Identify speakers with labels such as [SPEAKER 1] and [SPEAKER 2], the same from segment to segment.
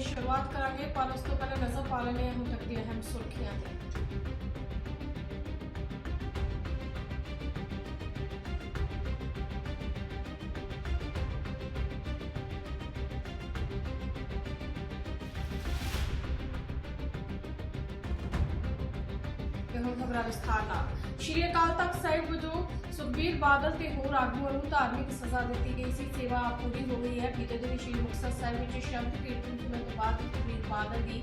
[SPEAKER 1] ਸ਼ੁਰੂਆਤ ਕਰਾਂਗੇ ਪਰ ਉਸ ਤੋਂ ਪਹਿਲਾਂ ਨਜ਼ਰ ਪਾ ਲੈਂਦੇ ਹਾਂ ਹੁਣ ਤੱਕ ਦੀਆਂ ਅਹਿਮ ਸੁਰਖੀਆਂ ਤੇ ਤੇ ਹੁਣ ਖਬਰਾਂ ਵਿਸਥਾਰ ਨਾਲ ਸ਼੍ਰੀ ਅਕਾਲ ਤਖਤ ਸਾਹਿਬ ਵਜੋਂ ਸੁਖਬੀਰ ਬਾਦਲ ਤੇ ਹੋਰ ਆਗੂਆਂ ਨੂੰ ਧਾਰਮਿਕ ਸਜ਼ਾ ਦਿੱਤੀ ਗਈ ਸੀ। ਸੇਵਾ ਪੂਰੀ ਹੋ ਗਈ ਹੈ। ਬੀਤੇ ਦਿਨ ਸ਼੍ਰੀ ਮੁਕਤਸਰ ਸਾਹਿਬ ਵਿੱਚ ਸ਼ਬਦ ਕੀਰਤਨ ਸੁਣਨ ਤੋਂ ਬਾਅਦ ਸੁਖਬੀਰ ਬਾਦਲ ਦੀ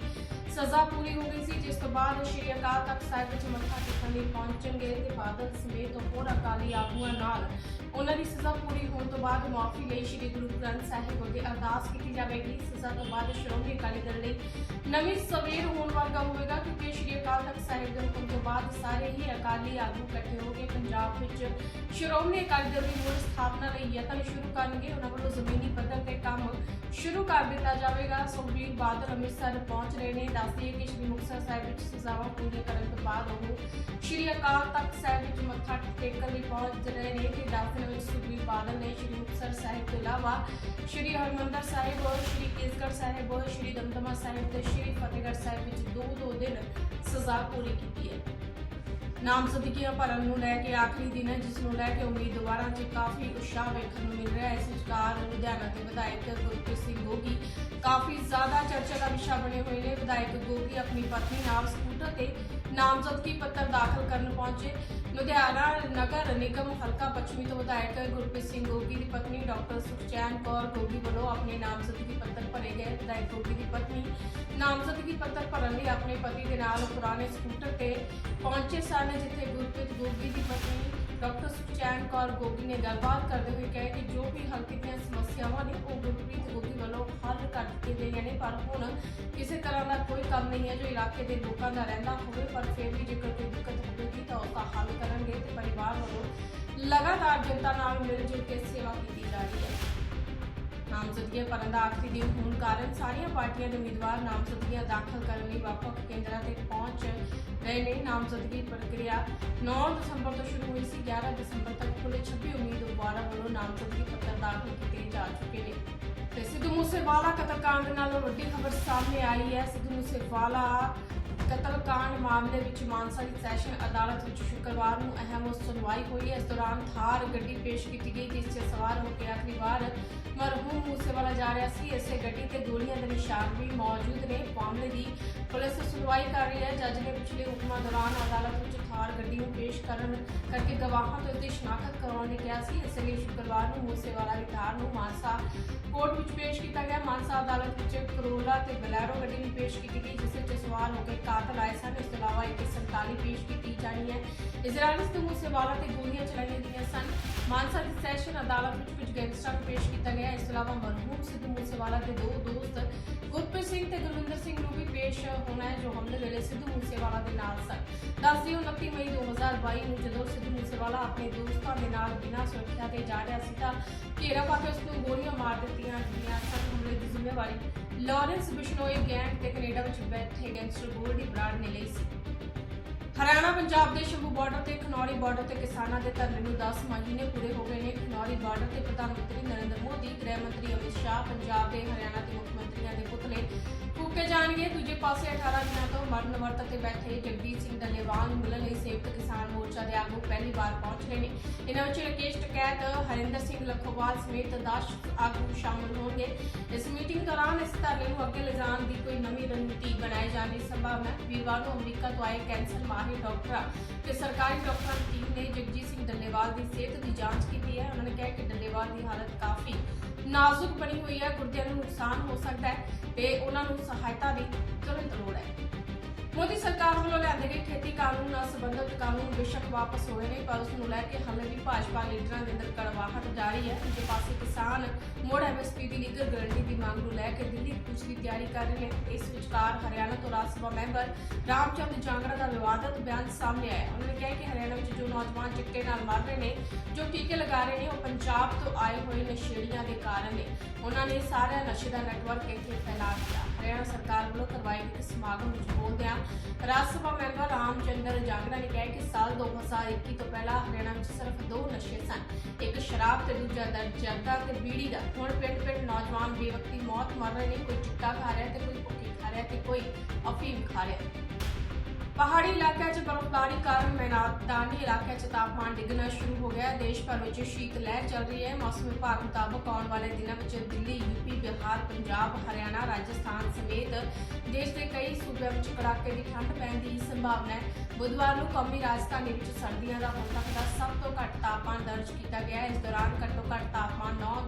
[SPEAKER 1] ਸਜ਼ਾ ਪੂਰੀ ਹੋ ਗਈ ਸੀ, ਜਿਸ ਤੋਂ ਬਾਅਦ ਸ਼੍ਰੀ ਅਕਾਲ ਤਖਤ ਸਾਹਿਬ ਵਿੱਚ ਮੱਥਾ ਟੇਕਣ ਲਈ ਪਹੁੰਚਣਗੇ ਤੇ ਬਾਦਲ ਸਮੇਤ ਹੋਰ ਅਕਾਲੀ ਆਗੂਆਂ ਨਾਲ ਉਹਨਾਂ ਦੀ ਸਜ਼ਾ ਪੂਰੀ ਹੋਣ ਤੋਂ ਬਾਅਦ ਮੁਆਫੀ ਲਈ ਸ਼੍ਰੀ ਗੁਰੂ ਗ੍ਰੰਥ ਸਾਹਿਬ ਅੱਗੇ ਅਰਦਾਸ ਕੀਤੀ ਜਾਵੇਗੀ। ਸਜ਼ਾ ਤੋਂ ਬਾਅਦ ਸ਼੍ਰੋਮਣੀ ਅਕਾਲੀ ਦਲ ਲਈ ਨਵੀਂ ਸਵੇਰ ਹੋਣ ਵਰਗਾ ਹੋਵੇਗਾ, ਕਿਉਂਕਿ ਸ਼੍ਰੀ ਅਕਾਲ ਤਖਤ ਸਾਹਿਬ ਦੇ ਹੁਕਮ ਤੋਂ ਬਾਅਦ ਸਾਰੇ ਹੀ ਅਕਾਲੀ ਆਗੂ ਇਕੱਠੇ ਹੋ ਕੇ ਪੰਜਾਬ ਵਿੱਚ ਸ਼੍ਰੋਮਣੀ ਅਕਾਲੀ ਦਲ ਦੀ ਮੁੜ ਸਥਾਪਨਾ ਲਈ ਯਤਨ ਸ਼ੁਰੂ ਕਰਨਗੇ। ਉਹਨਾਂ ਵੱਲੋਂ ਜ਼ਮੀਨੀ ਪੱਧਰ ਤੇ ਕੰਮ ਸ਼ੁਰੂ ਕਰ ਦਿੱਤਾ ਜਾਵੇਗਾ। ਸੁਖਬੀਰ ਬਾਦਲ ਅੰਮ੍ਰਿਤਸਰ ਪਹੁੰਚ ਰਹੇ ਨੇ। ਦੱਸਦੀ ਕਿ ਸ਼੍ਰੀ ਮੁਕਤਸਰ ਸਾਹਿਬ ਵਿੱਚ ਸਜ਼ਾਵਾਂ ਪੂਰੀਆਂ ਕਰਨ ਤੋਂ ਬਾਅਦ ਉਹ ਸ਼੍ਰੀ ਅਕਾਲ ਤਖਤ ਸਾਹਿਬ ਵਿੱਚ ਮੱਥਾ ਟੇਕਣ ਲਈ ਪਹੁੰਚ ਰਹੇ ਨੇ ਤੇ ਦਸ ਵਿੱਚ ਸੁਖਬੀਰ ਬਾਦਲ ਨੇ ਸ਼੍ਰੀ ਮੁਕਤਸਰ ਸਾਹਿਬ ਤੋਂ ਇਲਾਵਾ ਸ਼੍ਰੀ ਹਰਮੰਦਰ ਸਾਹਿਬ ਸ਼੍ਰੀ ਕੇਸਗੜ੍ਹ ਸਾਹਿਬ ਸ਼੍ਰੀ ਦਮਦਮਾ ਸਾਹਿਬ ਤੇ ਸ਼੍ਰੀ ਫਤਿਹਗੜ੍ਹ ਸਾਹਿਬ ਵਿੱਚ ਦੋ ਦੋ ਦਿਨ ਸਜ਼ਾ ਪੂਰੀ ਕੀਤੀ ਹੈ। ਨਾਮਜ਼ਦਗੀਆਂ ਭਰਨ ਨੂੰ ਲੈ ਕੇ ਆਖਰੀ ਦਿਨ ਹੈ, ਜਿਸ ਨੂੰ ਲੈ ਕੇ ਉਮੀਦਵਾਰਾਂ 'ਚ ਕਾਫੀ ਉਤਸ਼ਾਹ ਵੇਖਣ ਨੂੰ ਮਿਲ ਰਿਹਾ ਹੈ। ਇਸ ਵਿਚਕਾਰ ਲੁਧਿਆਣਾ ਦੇ ਵਿਧਾਇਕ ਗੁਰਪ੍ਰੀਤ ਸਿੰਘ ਗੋਗੀ ਕਾਫੀ ਜ਼ਿਆਦਾ ਚਰਚਾ ਦਾ ਵਿਸ਼ਾ ਬਣੇ ਹੋਏ ਨੇ। ਵਿਧਾਇਕ ਗੋਗੀ ਆਪਣੀ ਪਤਨੀ ਨਾਲ ਸਕੂਟਰ ਤੇ ਨਾਮਜ਼ਦਗੀ ਪੱਤਰ ਦਾਖਲ ਕਰਨ ਪਹੁੰਚੇ। ਲੁਧਿਆਣਾ ਨਗਰ ਨਿਗਮ ਹਲਕਾ ਪੱਛਮੀ ਤੋਂ ਵਿਧਾਇਕ ਗੁਰਪ੍ਰੀਤ ਸਿੰਘ ਗੋਗੀ ਦੀ ਪਤਨੀ ਡਾਕਟਰ ਸੁਖਚੈਨ ਕੌਰ ਗੋਗੀ ਵੱਲੋਂ ਆਪਣੇ ਨਾਮਜ਼ਦਗੀ ਪੱਤਰ ਵਿਧਾਇਕ ਗੋਗੀ ਦੀ ਪਤਨੀ ਨਾਮਜ਼ਦਗੀ ਪੱਤਰ ਭਰਨ ਲਈ ਆਪਣੇ ਪਤੀ ਦੇ ਨਾਲ ਪੁਰਾਣੇ ਸਕੂਟਰ ਤੇ ਪਹੁੰਚੇ ਸਨ, ਜਿੱਥੇ ਗੁਰਪ੍ਰੀਤ ਗੋਗੀ ਦੀ ਪਤਨੀ ਡਾਕਟਰ ਸੁਖਚੈਨ ਕੌਰ ਗੋਗੀ ਨੇ ਗੱਲਬਾਤ ਕਰਦੇ ਹੋਏ ਕਿਹਾ ਕਿ ਜੋ ਵੀ ਹਲਕੇ ਦੀਆਂ ਸਮੱਸਿਆਵਾਂ ਨੇ, ਉਹ ਗੁਰਪ੍ਰੀਤ ਗੋਗੀ ਵੱਲੋਂ ਹੱਲ ਕਰ ਦਿੱਤੀਆਂ ਗਈਆਂ ਨੇ, ਪਰ ਹੁਣ ਕਿਸੇ ਤਰ੍ਹਾਂ ਦਾ ਕੋਈ ਕੰਮ ਨਹੀਂ ਹੈ ਜੋ ਇਲਾਕੇ ਦੇ ਲੋਕਾਂ ਦਾ ਰਹਿੰਦਾ ਹੋਵੇ, ਪਰ ਫਿਰ ਵੀ ਜੇਕਰ ਕੋਈ ਦਿੱਕਤ ਹੋਵੇਗੀ ਤਾਂ ਉਸ ਦਾ ਹੱਲ ਕਰਨਗੇ ਤੇ ਪਰਿਵਾਰ ਵੱਲੋਂ ਲਗਾਤਾਰ ਜਨਤਾ ਨਾਲ ਨਾਮਜ਼ਦਗੀਆਂ ਭਰਨ ਦਾ ਆਖਰੀ ਦਿਨ ਹੋਣ ਕਾਰਨ ਸਾਰੀਆਂ ਪਾਰਟੀਆਂ ਦੇ ਉਮੀਦਵਾਰ ਨਾਮਜ਼ਦਗੀਆਂ ਦਾਖਲ ਕਰਨ ਲਈ ਵੱਖ-ਵੱਖ ਕੇਂਦਰਾਂ ਤੇ ਪਹੁੰਚ ਰਹੇ ਨੇ। ਨਾਮਜ਼ਦਗੀ ਪ੍ਰਕਿਰਿਆ 9 ਦਸੰਬਰ ਤੋਂ ਸ਼ੁਰੂ ਹੋਈ ਸੀ। 11 ਦਸੰਬਰ ਤੱਕ ਕੁੱਲ 26 ਉਮੀਦਵਾਰਾਂ ਵੱਲੋਂ ਨਾਮਜ਼ਦਗੀ ਪੱਤਰ ਦਾਖਲ ਕੀਤੇ ਜਾ ਚੁੱਕੇ ਨੇ। ਤੇ ਸਿੱਧੂ ਮੂਸੇਵਾਲਾ ਕਤਲकांड ਨਾਲ ਵੱਡੀ ਖਬਰ ਸਾਹਮਣੇ ਆਈ ਹੈ। ਸਿੱਧੂ ਮੂਸੇਵਾਲਾ ਕਤਲकांड ਮਾਮਲੇ ਵਿੱਚ ਮਾਨਸਾ ਦੀ ਸੈਸ਼ਨ ਅਦਾਲਤ ਵਿੱਚ ਸ਼ੁੱਕਰਵਾਰ ਨੂੰ ਅਹਿਮ ਸੁਣਵਾਈ ਹੋਈ। ਇਸ ਦੌਰਾਨ ਥਾਰ ਗੱਡੀ ਪੇਸ਼ ਕੀਤੀ ਗਈ, ਜਿਸ 'ਚ ਸਵਾਰ ਹੋ ਕੇ ਆਖਰੀ ਵਾਰ ਮਰਹੂਮ ਮੂਸੇਵਾਲਾ ਜਾ ਰਿਹਾ ਸੀ। ਇਸੇ ਗੱਡੀ ਤੇ ਗੋਲੀਆਂ ਦੇ ਨਿਸ਼ਾਨ ਵੀ ਮੌਜੂਦ ਨੇ। ਮਾਮਲੇ ਦੀ ਪੁਲਿਸ ਸੁਣਵਾਈ ਕਰ ਰਹੀ ਹੈ। ਜੱਜ ਨੇ ਪਿਛਲੇ ਹੁਕਮਾਂ ਦੌਰਾਨ ਅਦਾਲਤ ਵਿੱਚ ਥਾਰ ਗੱਡੀ ਨੂੰ ਪੇਸ਼ ਕਰਨ ਕਰਕੇ ਗਵਾਹਾਂ ਤੋਂ ਇਸਦੀ ਸ਼ਨਾਖਤ ਕਰਵਾਉਣ ਲਈ ਕਿਹਾ ਸੀ। ਇਸ ਲਈ ਸ਼ੁੱਕਰਵਾਰ ਨੂੰ ਮੂਸੇਵਾਲਾ ਦੀ ਨੂੰ ਮਾਨਸਾ ਕੋਰਟ ਵਿੱਚ ਪੇਸ਼ ਕੀਤਾ ਗਿਆ। ਮਾਨਸਾ ਅਦਾਲਤ ਵਿੱਚ ਕਰੋਲਾ ਤੇ ਬਲੈਰੋ ਗੱਡੀ ਵੀ ਪੇਸ਼ ਕੀਤੀ ਗਈ, ਜਿਸ ਵਿੱਚ ਸਵਾਰ ਹੋ ਕੇ ਕਾਤਲ ਆਏ ਸਨ। ਇਸ ਤੋਂ ਇਲਾਵਾ ਇੱਕ 47 ਪੇਸ਼ ਕੀਤੀ ਜਾਣੀ ਹੈ। ਇਜ਼ਰਾਈਲ ਤੋਂ ਮੂਸੇਵਾਲਾ ਤੇ ਗੋਲੀਆਂ ਚਲਾਈਆਂ ਗਈਆਂ ਸਨ। ਮਾਨਸਾ ਦੀ ਸੈਸ਼ਨ ਅਦਾਲਤ ਵਿੱਚ ਕੁਝ ਗੈਂਗਸਟਰ ਪੇਸ਼ ਕੀਤਾ ਗਿਆ। ਇਸ ਤੋਂ ਇਲਾਵਾ ਮਰਹੂਮ ਸਿੱਧੂ ਮੂਸੇਵਾਲਾ ਦੇ ਦੋ ਦੋਸਤ ਗੁਰਪ੍ਰੀਤ ਹੋਣਾ ਹੈ, ਜੋ ਹਮਲੇ ਵੇਲੇ ਸਿੱਧੂ ਮੂਸੇਵਾਲਾ ਦੇ ਨਾਲ ਸਨ। ਦੱਸਦੀ 29 ਮਈ 2022 ਨੂੰ ਜਦੋਂ ਸਿੱਧੂ ਮੂਸੇਵਾਲਾ ਆਪਣੇ ਦੋਸਤਾਂ ਦੇ ਨਾਲ ਬਿਨਾਂ ਸੁਰੱਖਿਆ ਤੇ ਜਾ ਰਿਹਾ ਸੀ ਤਾਂ ਘੇਰਾ ਪਾ ਕੇ ਉਸ ਨੂੰ ਗੋਲੀਆਂ ਮਾਰ ਦਿੱਤੀਆਂ ਗਈਆਂ ਸਨ। ਹਮਲੇ ਦੀ ਜ਼ਿੰਮੇਵਾਰੀ ਲਾਰੈਂਸ ਬਿਸ਼ਨੋਈ ਗੈਂਗ ਤੇ ਕੈਨੇਡਾ ਵਿੱਚ ਬੈਠੇ ਗੈਂਗਸਟਰ ਗੋਲਡੀ ਬਰਾੜ ਨੇ ਲਈ ਸੀ। ਹਰਿਆਣਾ, ਪੰਜਾਬ ਦੇ ਸ਼ੰਭੂ ਬਾਰਡਰ ਤੇ, ਖਨੌਰੀ ਬਾਰਡਰ ਤੇ ਕਿਸਾਨਾਂ ਦੇ ਧਰਨੇ ਨੂੰ 10 ਮਹੀਨੇ ਪੂਰੇ ਹੋ ਗਏ ਨੇ। ਖਨੌਰੀ ਬਾਰਡਰ ਤੇ ਪ੍ਰਧਾਨ ਮੰਤਰੀ ਨਰਿੰਦਰ ਮੋਦੀ, ਗ੍ਰਹਿ ਮੰਤਰੀ ਅਮਿਤ ਸ਼ਾਹ, ਪੰਜਾਬ ਦੇ ਹਰਿਆਣਾ ਦੇ ਮੁੱਖ ਮੰਤਰੀਆਂ ਦੇ ਪੁਤਲੇ ਫੂਕੇ ਜਾਣਗੇ। ਦੂਜੇ ਪਾਸੇ 18 ਦਿਨਾਂ ਤੋਂ ਮਰਨ ਵਰਤ ਤੇ ਬੈਠੇ ਜਗਦੀਪ ਸਿੰਘ ਡੱਲੇਵਾਲ ਨੂੰ ਮਿਲਣ ਲਈ ਸੰਯੁਕਤ ਕਿਸਾਨ ਮੋਰਚਾ ਦੇ ਆਗੂ ਪਹਿਲੀ ਵਾਰ ਪਹੁੰਚ ਰਹੇ ਨੇ। ਇਹਨਾਂ ਵਿੱਚ ਰਕੇਸ਼ ਟਕੈਤ, ਹਰਿੰਦਰ ਸਿੰਘ ਲਖੋਵਾਲ ਸਮੇਤ 10 ਆਗੂ ਸ਼ਾਮਲ ਹੋਣਗੇ। ਇਸ ਮੀਟਿੰਗ ਦੌਰਾਨ ਇਸ ਧਰਨੇ ਨੂੰ ਅੱਗੇ ਲਿਜਾਣ ਦੀ ਕੋਈ ਨਵੀਂ ਰਣਨੀਤੀ ਬਣਾਈ ਜਾਣ ਦੀ ਸੰਭਾਵਨਾ ਹੈ। ਵੀਰਵਾਰ ਨੂੰ ਅਮਰੀਕਾ ਤੋਂ ਆਏ ਕੈਂਸਰ ਮਾਹਿਰ ਡਾਕਟਰਾਂ ਤੇ ਸਰਕਾਰੀ ਡਾਕਟਰਾਂ ਦੀ ਟੀਮ ਨੇ ਜਗਜੀਤ ਸਿੰਘ ਡੱਲੇਵਾਲ ਦੀ ਸਿਹਤ ਦੀ ਜਾਂਚ ਕੀਤੀ ਹੈ। ਉਹਨਾਂ ਨੇ ਕਿਹਾ ਕਿ ਡੱਲੇਵਾਲ ਦੀ ਹਾਲਤ ਕਾਫੀ ਨਾਜ਼ੁਕ ਬਣੀ ਹੋਈ ਹੈ, ਗੁਰਦਿਆਂ ਨੂੰ ਨੁਕਸਾਨ ਹੋ ਸਕਦਾ ਹੈ ਤੇ ਉਹਨਾਂ ਨੂੰ ਸਹਾਇਤਾ ਦੀ ਤੁਰੰਤ ਲੋੜ ਹੈ। ਮੋਦੀ ਸਰਕਾਰ ਵੱਲੋਂ ਲਿਆਂਦੇ ਗਏ ਖੇਤੀ ਕਾਨੂੰਨ ਨਾਲ ਸੰਬੰਧਿਤ ਕਾਨੂੰਨ ਬੇਸ਼ੱਕ ਵਾਪਸ ਹੋਏ ਨੇ, ਪਰ ਉਸ ਨੂੰ ਲੈ ਕੇ ਹਾਲੇ ਵੀ ਭਾਜਪਾ ਲੀਡਰਾਂ ਦੇ ਅੰਦਰ ਕੜਵਾਹਟ ਜਾਰੀ ਹੈ। ਦੂਜੇ ਪਾਸੇ ਕਿਸਾਨ ਮੋੜ ਐਮਐਸਪੀ ਦੀ ਲੀਗਲ ਗਰੰਟੀ ਦੀ ਮੰਗ ਨੂੰ ਲੈ ਕੇ ਦਿੱਲੀ ਕੂਚ ਦੀ ਤਿਆਰੀ ਕਰ ਰਹੇ ਨੇ। ਇਸ ਵਿਚਕਾਰ ਹਰਿਆਣਾ ਤੋਂ ਰਾਜ ਸਭਾ ਮੈਂਬਰ ਰਾਮਚੰਦ ਜਾਂਗੜਾ ਦਾ ਵਿਵਾਦਤ ਬਿਆਨ ਸਾਹਮਣੇ ਆਇਆ। ਉਹਨਾਂ ਨੇ ਕਿਹਾ ਕਿ ਹਰਿਆਣਾ ਵਿੱਚ ਜੋ ਨੌਜਵਾਨ ਚਿੱਟੇ ਨਾਲ ਮਰ ਰਹੇ ਨੇ, ਜੋ ਟੀਕੇ ਲਗਾ ਰਹੇ ਨੇ, ਉਹ ਪੰਜਾਬ ਤੋਂ ਆਏ ਹੋਏ ਨਸ਼ੇੜੀਆਂ ਦੇ ਕਾਰਨ ਨੇ। ਉਹਨਾਂ ਨੇ ਸਾਰਾ ਨਸ਼ੇ ਦਾ ਨੈਟਵਰਕ ਇੱਥੇ ਫੈਲਾ ਦਿੱਤਾ। ਹਰਿਆਣਾ ਸਰਕਾਰ ਵੱਲੋਂ ਕਰਵਾਏ ਗਏ ਸਮਾਗਮ ਵਿੱਚ ਬੋਲਦਿਆਂ ਰਾਜ ਸਭਾ ਮੈਂਬਰ ਰਾਮਚੰਦਰ ਜਾਂਗੜਾ ਨੇ ਕਿਹਾ ਕਿ ਸਾਲ 2021 ਤੋਂ ਪਹਿਲਾਂ ਹਰਿਆਣਾ ਵਿੱਚ ਸਿਰਫ ਦੋ ਨਸ਼ੇ ਸਨ। ਇੱਕ ਸ਼ਰਾਬ ਤੇ ਦੂਜਾ ਦਰ ਜਰਦਾ ਤੇ ਬੀੜੀ ਦਾ। ਹੁਣ ਪਿੰਡ ਪਿੰਡ ਨੌਜਵਾਨ ਬੇਵਕਤੀ ਮੌਤ ਮਰ ਰਹੇ ਨੇ। ਕੋਈ ਚਿੱਟਾ ਖਾ ਰਿਹਾ ਤੇ ਕੋਈ ਭੁੱਖੇ ਰਿਹਾ ਤੇ ਕੋਈ ਅਫੀਮ ਖਾ ਰਿਹਾ। ਪਹਾੜੀ ਇਲਾਕਿਆਂ 'ਚ ਬਰਫ਼ਬਾਰੀ ਕਾਰਨ ਮੈਦਾਨੀ ਇਲਾਕਿਆਂ 'ਚ ਤਾਪਮਾਨ ਡਿੱਗਣਾ ਸ਼ੁਰੂ ਹੋ ਗਿਆ ਹੈ। ਦੇਸ਼ ਭਰ ਵਿੱਚ ਸ਼ੀਤ ਲਹਿਰ ਚੱਲ ਰਹੀ ਹੈ। ਮੌਸਮ ਵਿਭਾਗ ਮੁਤਾਬਕ ਆਉਣ ਵਾਲੇ ਦਿਨਾਂ ਵਿੱਚ ਦਿੱਲੀ ਯੂਪੀ ਬਿਹਾਰ, ਪੰਜਾਬ, ਹਰਿਆਣਾ, ਰਾਜਸਥਾਨ ਸਮੇਤ ਦੇਸ਼ ਦੇ ਕਈ ਸੂਬਿਆਂ ਵਿੱਚ ਕੜਾਕੇ ਦੀ ਠੰਡ ਪੈਣ ਦੀ ਸੰਭਾਵਨਾ ਹੈ। ਬੁੱਧਵਾਰ ਨੂੰ ਕੌਮੀ ਰਾਜਧਾਨੀ ਵਿੱਚ ਸਰਦੀਆਂ ਦਾ ਹੁਣ ਤੱਕ ਦਾ ਸਭ ਤੋਂ ਘੱਟ ਤਾਪਮਾਨ ਦਰਜ ਕੀਤਾ ਗਿਆ ਇਸ ਦੌਰਾਨ ਘੱਟੋ ਘੱਟ ਤਾਪਮਾਨ 9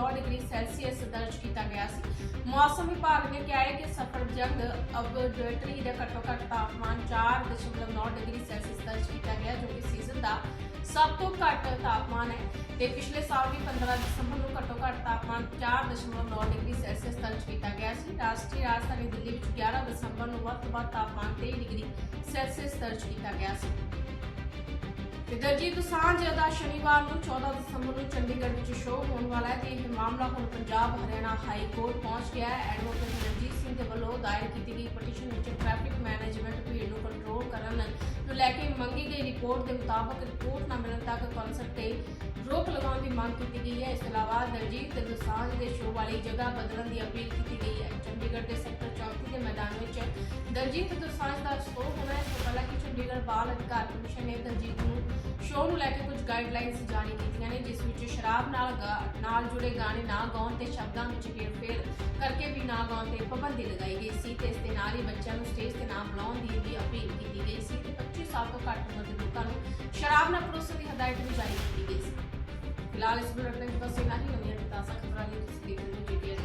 [SPEAKER 1] 4.9 ਡਿਗਰੀ ਸੈਲਸੀਅਸ ਦਰਜ ਕੀਤਾ ਗਿਆ ਸੀ। ਮੌਸਮ ਵਿਭਾਗ ਨੇ ਕਿਹਾ ਹੈ ਕਿ ਸਫਰਜੰਗ ਅਬਡੇਟਰੀ ਦਾ ਘੱਟੋ ਘੱਟ ਤਾਪਮਾਨ 4.9 ਡਿਗਰੀ ਸੈਲਸੀਅਸ ਦਰਜ ਕੀਤਾ ਗਿਆ, ਜੋ ਕਿ ਸੀਜ਼ਨ ਦਾ ਸਭ ਤੋਂ ਘੱਟ ਤਾਪਮਾਨ ਹੈ। ਤੇ ਪਿਛਲੇ ਸਾਲ ਵੀ 15 ਦਸੰਬਰ ਨੂੰ ਘੱਟੋ ਘੱਟ ਤਾਪਮਾਨ 4.9 ਡਿਗਰੀ ਸੈਲਸੀਅਸ ਦਰਜ ਕੀਤਾ ਗਿਆ ਸੀ। ਰਾਸ਼ਟਰੀ ਰਾਜਧਾਨੀ ਦਿੱਲੀ ਵਿੱਚ 11 ਦਸੰਬਰ ਨੂੰ ਵੱਧ ਤੋਂ ਵੱਧ ਤਾਪਮਾਨ 23 ਡਿਗਰੀ ਸੈਲਸੀਅਸ ਦਰਜ ਕੀਤਾ ਗਿਆ ਸੀ। ਤੇ ਦਲਜੀਤ ਦੋਸਾਂਝ ਦਾ ਸ਼ਨੀਵਾਰ ਨੂੰ 14 ਦਸੰਬਰ ਨੂੰ ਚੰਡੀਗੜ੍ਹ ਵਿੱਚ ਸ਼ੋਅ ਹੋਣ ਵਾਲਾ ਹੈ ਤੇ ਇਹ ਮਾਮਲਾ ਹੁਣ ਪੰਜਾਬ, ਹਰਿਆਣਾ ਹਾਈ ਕੋਰਟ ਪਹੁੰਚ ਗਿਆ ਹੈ। ਐਡਵੋਕੇਟ ਰਣਜੀਤ ਸਿੰਘ ਦੇ ਵੱਲੋਂ ਦਾਇਰ ਕੀਤੀ ਗਈ ਪਟੀਸ਼ਨ ਵਿੱਚ ਟ੍ਰੈਫਿਕ ਮੈਨੇਜਮੈਂਟ ਭੀੜ ਨੂੰ ਕੰਟਰੋਲ ਕਰਨ ਨੂੰ ਲੈ ਕੇ ਮੰਗੀ ਗਈ ਰਿਪੋਰਟ ਦੇ ਮੁਤਾਬਕ ਰਿਪੋਰਟ ਨਾ ਮਿਲਣ ਤੱਕ ਕਨਸਰਟ ਤੇ ਰੋਕ ਲਗਾਉਣ ਦੀ ਮੰਗ ਕੀਤੀ ਗਈ ਹੈ। ਇਸ ਤੋਂ ਇਲਾਵਾ ਦਲਜੀਤ ਦੋਸਾਂਝ ਦੇ ਸ਼ੋਅ ਵਾਲੀ ਜਗ੍ਹਾ ਬਦਲਣ ਦੀ ਅਪੀਲ ਕੀਤੀ ਗਈ ਹੈ। ਚੰਡੀਗੜ੍ਹ ਦੇ ਸੈਕਟਰ 34 ਦੇ ਮੈਦਾਨ ਵਿੱਚ ਦਲਜੀਤ ਦੋਸਾਂਝ ਦਾ ਸ਼ੋਅ ਹੋਣਾ ਅਧਿਕਾਰ ਕਮਿਸ਼ਨ ਨੇ ਦਲਜੀਤ ਨੂੰ ਸ਼ੋਅ ਨੂੰ ਲੈ ਕੇ ਕੁਝ ਗਾਈਡਲਾਈਨਸ ਜਾਰੀ ਕੀਤੀਆਂ ਨੇ, ਜਿਸ ਵਿੱਚ ਸ਼ਰਾਬ ਨਾਲ ਨਾਲ ਜੁੜੇ ਗਾਣੇ ਨਾ ਗਾਉਣ ਤੇ ਸ਼ਬਦਾਂ ਵਿੱਚ ਹੇਰਫੇਰ ਕਰਕੇ ਵੀ ਨਾ ਗਾਉਣ ਤੇ ਪਾਬੰਦੀ ਲਗਾਈ ਗਈ ਸੀ ਤੇ ਇਸ ਦੇ ਨਾਲ ਹੀ ਬੱਚਿਆਂ ਨੂੰ ਸਟੇਜ ਤੇ ਨਾ ਬੁਲਾਉਣ ਦੀ ਵੀ ਅਪੀਲ ਕੀਤੀ ਗਈ ਸੀ ਤੇ 25 ਸਾਲ ਤੋਂ ਘੱਟ ਉਮਰ ਦੇ ਲੋਕਾਂ ਨੂੰ ਸ਼ਰਾਬ ਨਾ ਪਰੋਸਣ ਦੀ ਹਦਾਇਤ ਵੀ ਜਾਰੀ ਕੀਤੀ ਗਈ ਸੀ। ਫਿਲਹਾਲ ਇਸ ਬੁਲੇਟਿਨ ਵਿੱਚ ਬਸ ਇੰਨਾ ਹੀ, ਨਵੀਆਂ ਤਾਜ਼ਾ ਖਬਰਾਂ ਲਈ ਤੁਸੀਂ ਦੇਖ ਰਹੇ ਹੋ ਜੀਟੀਆਰ